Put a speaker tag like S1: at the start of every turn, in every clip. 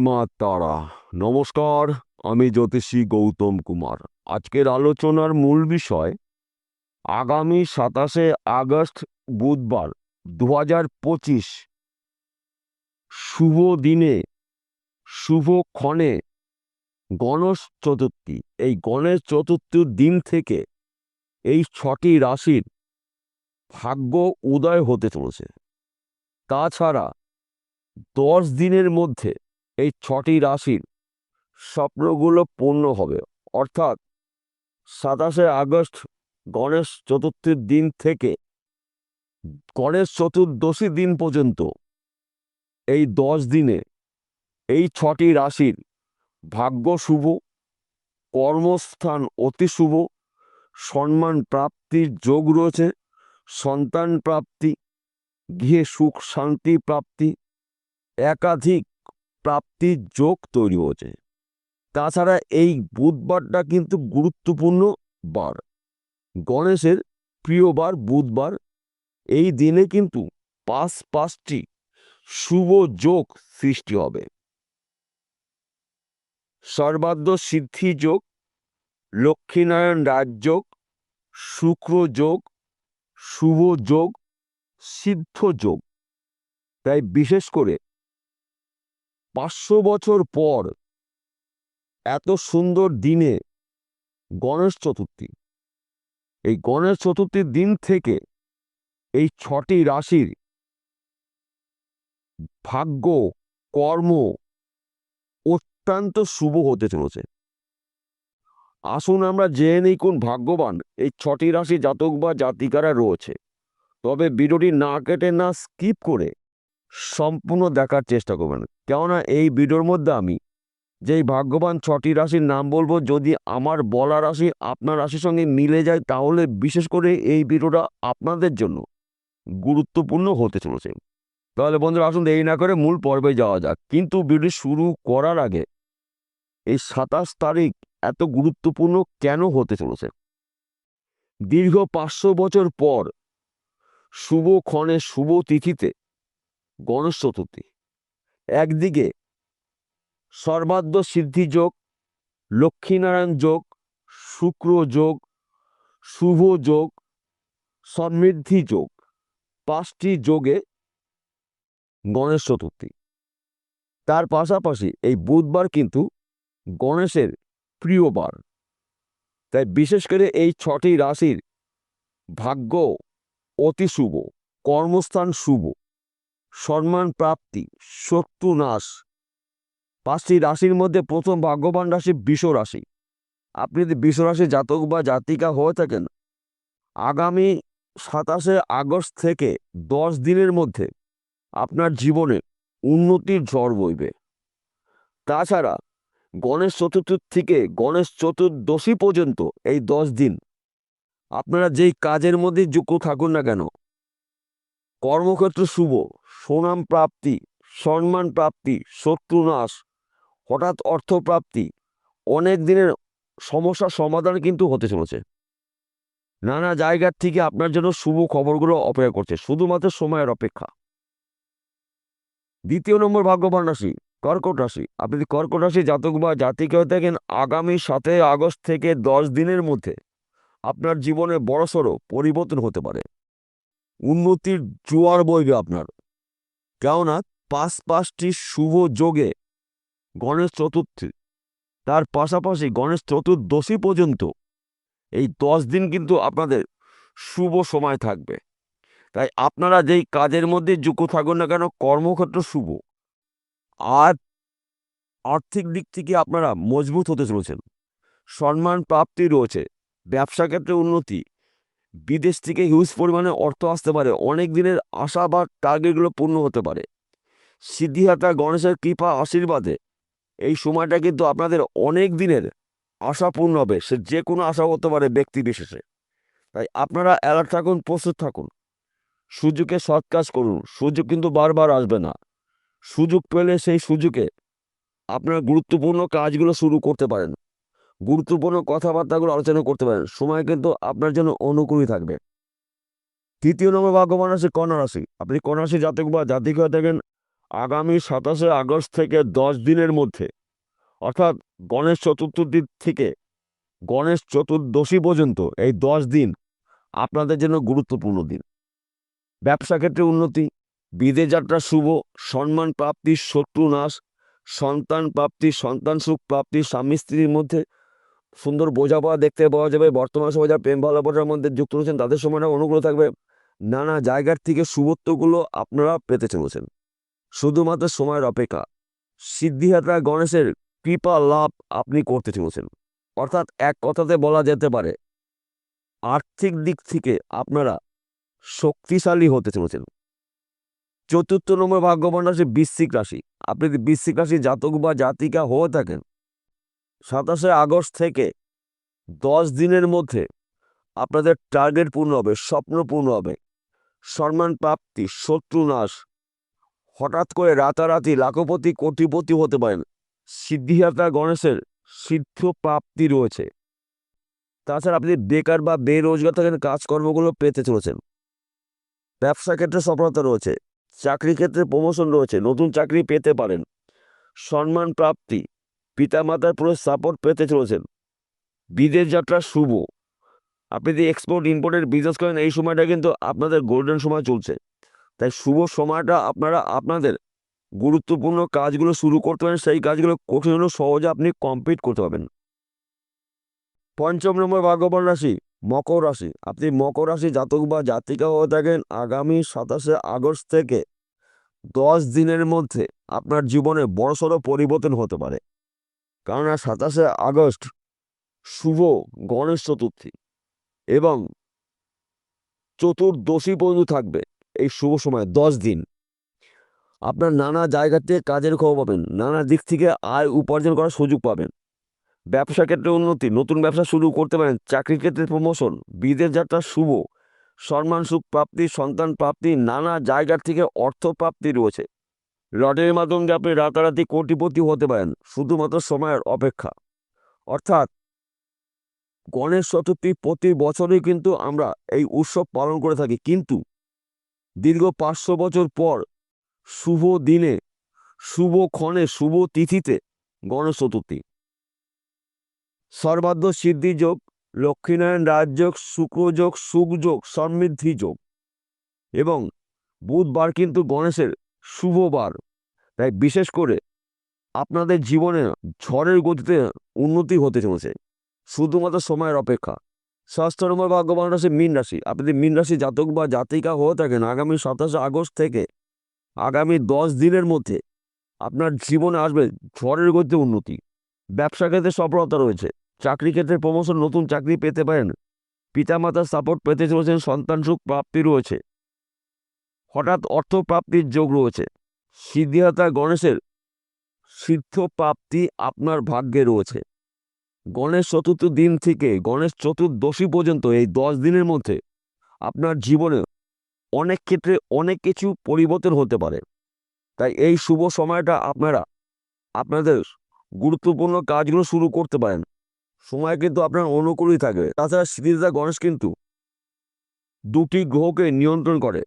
S1: মা তারা নমস্কার, আমি জ্যোতিষী গৌতম কুমার। আজকের আলোচনার মূল বিষয়, আগামী সাতাশে আগস্ট বুধবার দু পঁচিশ। শুভ দিনে, শুভ ক্ষণে, গণেশ চতুর্থী। এই গণেশ চতুর্থীর দিন থেকে এই ছটি রাশির ভাগ্য উদয় হতে চলেছে। তাছাড়া দশ দিনের মধ্যে এই ছটি রাশির স্বপ্নগুলো পূর্ণ হবে। অর্থাৎ সাতাশে আগস্ট গণেশ চতুর্থীর দিন থেকে গণেশ চতুর্দশী দিন পর্যন্ত এই দশ দিনে এই ছটি রাশির ভাগ্য শুভ, কর্মস্থান অতি শুভ, সম্মান প্রাপ্তির যোগ রয়েছে, সন্তান প্রাপ্তি, গৃহে সুখ শান্তি প্রাপ্তি, একাধিক প্রাপ্তির যোগ তৈরি হয়েছে। তাছাড়া এই বুধবারটা কিন্তু গুরুত্বপূর্ণ বার। গণেশের প্রিয় বার বুধবার। এই দিনে কিন্তু পাঁচ পাঁচটি শুভ যোগ সৃষ্টি হবে। সর্বাদ্য সিদ্ধি যোগ, লক্ষ্মীনারায়ণ রাজযোগ শুক্র যোগ, শুভ যোগ, সিদ্ধ যোগ। তাই বিশেষ করে পাঁচশো বছর পর এত সুন্দর দিনে গণেশ চতুর্থী। এই গণেশ চতুর্থীর দিন থেকে এই ছটি রাশির ভাগ্য, কর্ম অত্যন্ত শুভ হতে চলেছে। আসুন আমরা জেনে নিই কোন ভাগ্যবান এই ছটি রাশি জাতক বা জাতিকারা রয়েছে। তবে ভিডিওটি না কেটে না স্কিপ করে সম্পূর্ণ দেখার চেষ্টা করবেন। কেননা এই ভিডিওর মধ্যে আমি যেই ভাগ্যবান ছটি রাশির নাম বলব, যদি আমার বলা রাশি আপনার রাশির সঙ্গে মিলে যায়, তাহলে বিশেষ করে এই ভিডিওটা আপনাদের জন্য গুরুত্বপূর্ণ হতে চলেছে। তাহলে বন্ধুরা, আসুন দেরি না করে মূল পর্বে যাওয়া যাক। কিন্তু ভিডিও শুরু করার আগে এই সাতাশ তারিখ এত গুরুত্বপূর্ণ কেন হতে চলেছে? দীর্ঘ পাঁচশো বছর পর শুভ ক্ষণে শুভ তিথিতে গণেশ চতুর্থী একদিকে সর্বাদ্য সিদ্ধি যোগ, লক্ষ্মীনারায়ণ যোগ, শুক্র যোগ, শুভ যোগ, সমৃদ্ধি যোগ, পাঁচটি যোগে গণেশ চতুর্থী। তার পাশাপাশি এই বুধবার কিন্তু গণেশের প্রিয় বার। তাই বিশেষ করে এই ছটি রাশির ভাগ্য অতি শুভ, কর্মস্থান শুভ। সম্মান, প্রাপ্তি, শত্রু, নাশ। পাঁচটি রাশির মধ্যে প্রথম ভাগ্যবান রাশি বিষ রাশি। আপনি যদি বিষ রাশি জাতক বা জাতিকা হয়ে থাকেন, আগামী সাতাশে আগস্ট থেকে দশ দিনের মধ্যে আপনার জীবনে উন্নতির ঝড় বইবে। তাছাড়া গণেশ চতুর্থীর থেকে গণেশ চতুর্দশী পর্যন্ত এই দশ দিন আপনারা যেই কাজের মধ্যে যুক্ত থাকুন না কেন কর্মক্ষেত্র শুভ, সুনাম প্রাপ্তি, সম্মান প্রাপ্তি, শত্রু নাশ, হঠাৎ অর্থপ্রাপ্তি অনেক দিনের সমস্যার সমাধান কিন্তু হতে চলেছে। নানা জায়গার থেকে আপনার জন্য শুভ খবরগুলো অপেক্ষা করছে, শুধুমাত্র সময়ের অপেক্ষা। দ্বিতীয় নম্বর ভাগ্যবান রাশি, কর্কট রাশি। আপনি যদি কর্কট রাশি জাতক বা জাতিকে হয়ে থাকেন, আগামী সাতই আগস্ট থেকে দশ দিনের মধ্যে আপনার জীবনে বড়সড় পরিবর্তন হতে পারে। উন্নতির জোয়ার বইবে আপনার। কেননা পাঁচ পাঁচটি শুভ যোগে গণেশ চতুর্থী, তার পাশাপাশি গণেশ চতুর্দশী পর্যন্ত এই দশ দিন কিন্তু আপনাদের শুভ সময় থাকবে। তাই আপনারা যেই কাজের মধ্যে যুক্ত থাকুন না কেন, কর্মক্ষেত্র শুভ। আর আর্থিক দিক থেকে আপনারা মজবুত হতে চলেছেন। সম্মান প্রাপ্তি রয়েছে। ব্যবসা ক্ষেত্রে উন্নতি বিদেশ থেকে হিউজ পরিমাণে অর্থ আসতে পারে। অনেক দিনের আশা বা টার্গেটগুলো পূর্ণ হতে পারে। সিদ্ধিহাতা গণেশের কৃপা আশীর্বাদে এই সময়টা কিন্তু আপনাদের অনেক দিনের আশা পূর্ণ হবে। সে যে কোনো আশা হতে পারে ব্যক্তি বিশেষে। তাই আপনারা অ্যালার্ট থাকুন, প্রস্তুত থাকুন। সুযোগে সৎ কাজ করুন। সুযোগ কিন্তু বারবার আসবে না। সুযোগ পেলে সেই সুযোগে আপনারা গুরুত্বপূর্ণ কাজগুলো শুরু করতে পারেন। গুরুত্বপূর্ণ কথাবার্তাগুলো আলোচনা করতে পারেন। সময় কিন্তু আপনার জন্য অনুকূলই থাকবে। তৃতীয় নম্বর ভাগ্যবান রাশি কন্যা রাশি। আপনি কন্যা রাশি জাতক বা জাতিক হয়ে থাকেন আগামী সাতাশে আগস্ট থেকে দশ দিনের মধ্যে। অর্থাৎ গণেশ চতুর্থী থেকে গণেশ চতুর্দশী পর্যন্ত এই দশ দিন আপনাদের জন্য গুরুত্বপূর্ণ দিন। ব্যবসা ক্ষেত্রে উন্নতি, বিদেশ যাত্রা শুভ, সম্মান প্রাপ্তি, শত্রু নাশ, সন্তান প্রাপ্তি, সন্তান সুখ প্রাপ্তি, স্বামী স্ত্রীর মধ্যে সুন্দর বোঝাপড়া দেখতে পাওয়া যাবে। বর্তমান সময় যারা প্রেম ভালোবাসার মধ্যে যুক্ত রয়েছেন, তাদের সময়টা অনুকূল থাকবে। নানা জায়গার থেকে শুভত্বগুলো আপনারা পেতে চলেছেন। শুধুমাত্র সময়ের অপেক্ষা। সিদ্ধিহাতা গণেশের কৃপা লাভ আপনি করতে চলেছেন। অর্থাৎ এক কথাতে বলা যেতে পারে, আর্থিক দিক থেকে আপনারা শক্তিশালী হতে চলেছেন। চতুর্থ নম্বর ভাগ্যবান রাশি বৃশ্চিক রাশি। আপনি যদি বৃশ্চিক রাশি জাতক বা জাতিকা হয়ে থাকেন সাতাশে আগস্ট থেকে দশ দিনের মধ্যে আপনাদের টার্গেট পূর্ণ হবে, স্বপ্ন পূর্ণ হবে। সম্মান প্রাপ্তি, শত্রু নাশ। হঠাৎ করে রাতারাতি লাখপতি, কোটিপতি হতে পারেন। সিদ্ধিহাতা গণেশের সিদ্ধ প্রাপ্তি রয়েছে। তাছাড়া আপনি বেকার বা বেরোজগার থাকেন, কাজকর্মগুলো পেতে চলেছেন। ব্যবসা ক্ষেত্রে সফলতা রয়েছে, চাকরি ক্ষেত্রে প্রমোশন রয়েছে, নতুন চাকরি পেতে পারেন। সম্মান প্রাপ্তি পিতামাতার পুরো সাপোর্ট পেতে চলেছেন। বিদেশ যাত্রা শুভ। আপনি যদি এক্সপোর্ট ইম্পোর্টের বিজনেস করেন, এই সময়টা কিন্তু আপনাদের গোল্ডেন সময় চলছে। তাই শুভ সময়টা আপনারা, আপনাদের গুরুত্বপূর্ণ কাজগুলো শুরু করতে পারেন, সেই কাজগুলো কঠিন হলেও সহজে আপনি কমপ্লিট করতে পারবেন। পঞ্চম নম্বর ভাগ্যবান রাশি, মকর রাশি। আপনি মকর রাশি জাতক বা জাতিকা হয়ে থাকেন আগামী সাতাশে আগস্ট থেকে দশ দিনের মধ্যে আপনার জীবনে বড়সড় পরিবর্তন হতে পারে। কেননা সাতাশে আগস্ট শুভ গণেশ চতুর্থী এবং চতুর্দশী পর্যন্ত থাকবে এই শুভ সময়, দশ দিন। আপনার নানা জায়গা থেকে কাজের খবর পাবেন, নানা দিক থেকে আয় উপার্জন করার সুযোগ পাবেন। ব্যবসা ক্ষেত্রে উন্নতি, নতুন ব্যবসা শুরু করতে পারেন চাকরি ক্ষেত্রে প্রমোশন বিদেশ যাত্রা শুভ, সম্মান সুখ প্রাপ্তি, সন্তান প্রাপ্তি, নানা জায়গার থেকে অর্থ প্রাপ্তি রয়েছে। লটারির মাধ্যমে আপনি রাতারাতি কোটিপতি হতে পারেন, শুধুমাত্র সময়ের অপেক্ষা। অর্থাৎ, গণেশ চতুর্থী প্রতি বছরই কিন্তু আমরা এই উৎসব পালন করে থাকি। কিন্তু, দীর্ঘ পাঁচশো বছর পর শুভ দিনে, শুভ ক্ষণে, শুভ তিথিতে গণেশ চতুর্থী। সর্বাধ্য সিদ্ধি যোগ, লক্ষ্মীনারায়ণ রাজযোগ শুক্রযোগ সুখযোগ সমৃদ্ধি যোগ। এবং বুধবার কিন্তু গণেশের শুভ বার। তাই বিশেষ করে আপনাদের জীবনে ঝড়ের গতিতে উন্নতি হতে চলেছে। শুধুমাত্র সময়ের অপেক্ষা। ষষ্ঠ নম্বর ভাগ্যবান রাশি মীন রাশি। আপনি যদি মীন রাশি জাতক বা জাতিকা হয়ে থাকেন, আগামী সাতাশে আগস্ট থেকে আগামী দশ দিনের মধ্যে আপনার জীবনে আসবে ঝড়ের গতিতে উন্নতি। ব্যবসা ক্ষেত্রে সফলতা রয়েছে। চাকরি ক্ষেত্রে প্রমোশন নতুন চাকরি পেতে পারেন। পিতামাতার সাপোর্ট পেতে চলেছেন, সন্তান সুখ প্রাপ্তি রয়েছে। হঠাৎ অর্থ প্রাপ্তির যোগ রয়েছে। সিদ্ধিহাতা গণেশের সিদ্ধ প্রাপ্তি আপনার ভাগ্যে রয়েছে। গণেশ চতুর্থ দিন থেকে গণেশ চতুর্দশী পর্যন্ত এই দশ দিনের মধ্যে আপনার জীবনে অনেক ক্ষেত্রে অনেক কিছু পরিবর্তন হতে পারে। তাই এই শুভ সময়টা আপনারা আপনাদের গুরুত্বপূর্ণ কাজগুলো শুরু করতে পারেন। সময় কিন্তু আপনার অনুকূলই থাকবে। তাছাড়া সিদ্ধিদা গণেশ কিন্তু দুটি গ্রহকে নিয়ন্ত্রণ করে।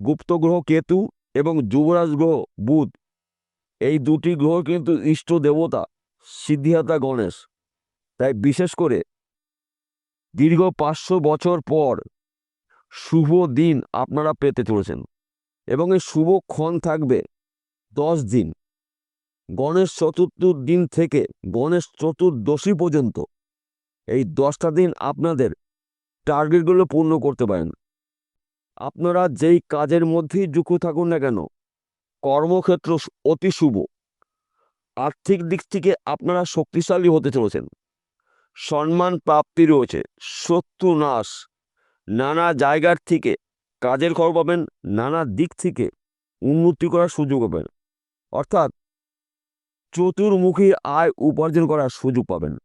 S1: গুপ্ত গ্রহ কেতু এবং যুবরাজ গ্রহ বুধ। এই দুটি গ্রহ কিন্তু ইষ্ট দেবতা সিদ্ধিহাতা গণেশ। তাই বিশেষ করে দীর্ঘ পাঁচশো বছর পর শুভ দিন আপনারা পেতে চলেছেন এবং এই শুভ ক্ষণ থাকবে দশ দিন। গণেশ চতুর্থ দিন থেকে গণেশ চতুর্দশী পর্যন্ত এই দশটা দিন আপনাদের টার্গেটগুলো পূর্ণ করতে পারেন। আপনারা যেই কাজের মধ্যেই যুক্ত থাকুন না কেন, কর্মক্ষেত্র অতি শুভ। আর্থিক দিক থেকে আপনারা শক্তিশালী হতে চলেছেন। সম্মান প্রাপ্তি রয়েছে, শত্রু নাশ। নানা জায়গার থেকে কাজের খবর পাবেন, নানা দিক থেকে উন্নতি করার সুযোগ পাবেন। অর্থাৎ চতুর্মুখী আয় উপার্জন করার সুযোগ পাবেন।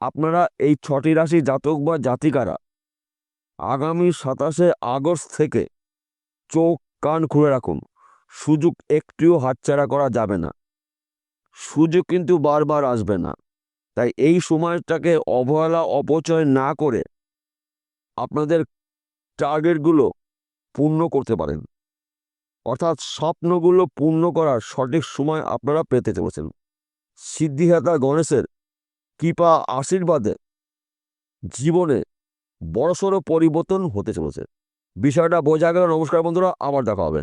S1: আপনারা এই ছটি রাশি জাতক বা জাতিকারা আগামী সাতাশে আগস্ট থেকে চোখ কান খুলে রাখুন। সুযোগ একটিও হাতছাড়া করা যাবে না। সুযোগ কিন্তু বারবার আসবে না। তাই এই সময়টাকে অবহেলা, অপচয় না করে আপনাদের টার্গেটগুলো পূর্ণ করতে পারেন। অর্থাৎ স্বপ্নগুলো পূর্ণ করার সঠিক সময় আপনারা পেতে চলেছেন। সিদ্ধিহাতা গণেশের কৃপা, আশীর্বাদে জীবনে বড়সড় পরিবর্তন হতে চলেছে। বিষয়টা বোঝা গেল। নমস্কার বন্ধুরা আবার দেখা হবে।